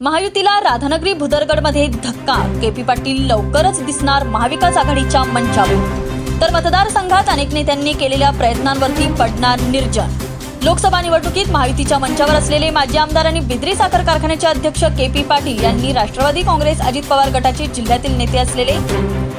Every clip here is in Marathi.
महायुतीला राधानगरी भुदरगडमध्ये धक्का. के पी पाटील लवकरच दिसणार महाविकास आघाडीच्या मंचावर तर मतदारसंघात अनेक नेत्यांनी केलेल्या प्रयत्नांवरती पडणार निर्जन. लोकसभा निवडणुकीत महायुतीच्या मंचावर असलेले माजी आमदार आणि बिद्री साखर कारखान्याचे अध्यक्ष के पी पाटील यांनी राष्ट्रवादी काँग्रेस अजित पवार गटाचे जिल्ह्यातील नेते असलेले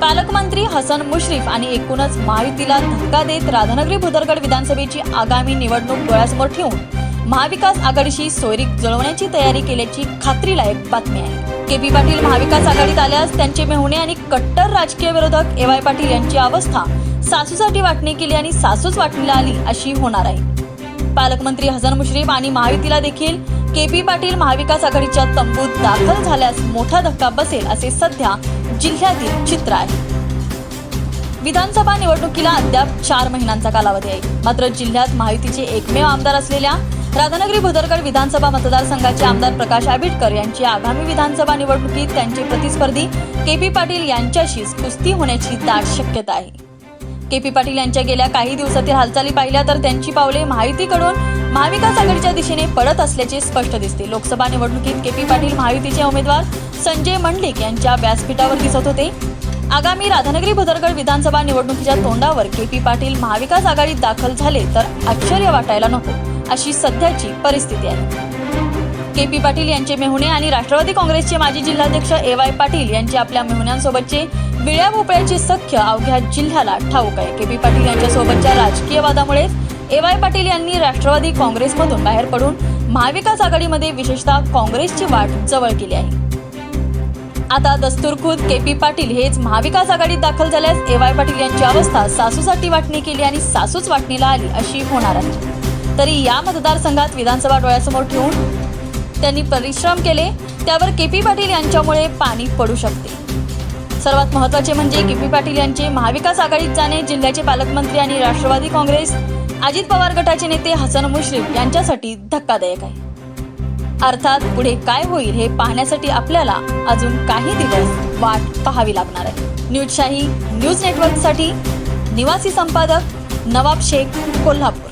पालकमंत्री हसन मुश्रीफ आणि एकूणच महायुतीला धक्का देत राधानगरी भुदरगड विधानसभेची आगामी निवडणूक डोळ्यासमोर ठेवून महाविकास आघाडीशी सोयरीक जुळवण्याची तयारी केल्याची खात्रीलायक बातमी आहे. के पी पाटील महाविकास आघाडीत आल्यास त्यांचे मेहुणे आणि कट्टर राजकीय विरोधक ए वाय पाटील यांची अवस्था सासूसाठी वाटणी केली आणि सासूच वाटणीला आली अशी होणार आहे. पालकमंत्री हसन मुश्रीफ आणि महायुतीला देखील के पी पाटील महाविकास आघाडीच्या तंबूत दाखल झाल्यास मोठा धक्का बसेल असे सध्या जिल्ह्यातील चित्र आहे. विधानसभा निवडणुकीला अद्याप चार महिन्यांचा कालावधी आहे. मात्र जिल्ह्यात महायुतीचे एकमेव आमदार असलेल्या राधानगरी भुदरगड विधानसभा मतदारसंघाचे आमदार प्रकाश आंबेडकर यांची आगामी विधानसभा निवडणुकीत त्यांचे प्रतिस्पर्धी के पी पाटील यांच्याशी कुस्ती होण्याची दाट शक्यता आहे. के पी पाटील यांच्या गेल्या काही दिवसातील हालचाली पाहिल्या तर त्यांची पावले माहितीकडून महाविकास आघाडीच्या दिशेने पडत असल्याचे स्पष्ट दिसते. लोकसभा निवडणुकीत के पी पाटील महायुतीचे उमेदवार संजय मंडलिक यांच्या व्यासपीठावर दिसत होते. आगामी राधानगरी भुदरगड विधानसभा निवडणुकीच्या तोंडावर के पी पाटील महाविकास आघाडीत दाखल झाले तर आश्चर्य वाटायला नको. अशी सध्याची परिस्थिती आहे. के पी पाटील यांचे मेहुणे आणि राष्ट्रवादी काँग्रेसचे माजी जिल्हाध्यक्ष ए वाय पाटील यांचे आपल्या मेहुण्यांसोबतचे विळ्या भोपळ्याचे सख्य अवघ्या जिल्ह्याला ठाऊक आहे. के पी पाटील यांच्यासोबतच्या राजकीय वादामुळेच ए वाय पाटील यांनी राष्ट्रवादी काँग्रेसमधून बाहेर पडून महाविकास आघाडीमध्ये विशेषतः काँग्रेसची वाट जवळ केली आहे. आता दस्तूरखुद के पी पाटील हेच महाविकास आघाडीत दाखल झाल्यास ए वाय पाटील यांची अवस्था सासूसाठी वाटणी केली आणि सासूच वाटणीला आली अशी होणार आहे. तरी या मतदारसंघात विधानसभा डोळ्यासमोर ठेवून त्यांनी परिश्रम केले. त्यावर के पी पाटील यांच्यामुळे पाणी पडू शकते. सर्वात महत्त्वाचे म्हणजे के पी पाटील यांचे महाविकास आघाडीत जाणे जिल्ह्याचे पालकमंत्री आणि राष्ट्रवादी काँग्रेस अजित पवार गटाचे नेते हसन मुश्रीफ यांच्यासाठी धक्कादायक आहे. अर्थात पुढे काय होईल हे पाहण्यासाठी आपल्याला अजून काही दिवस वाट पाहावी लागणार आहे. न्यूजशाही न्यूज नेटवर्कसाठी निवासी संपादक नवाब शेख कोल्हापूर.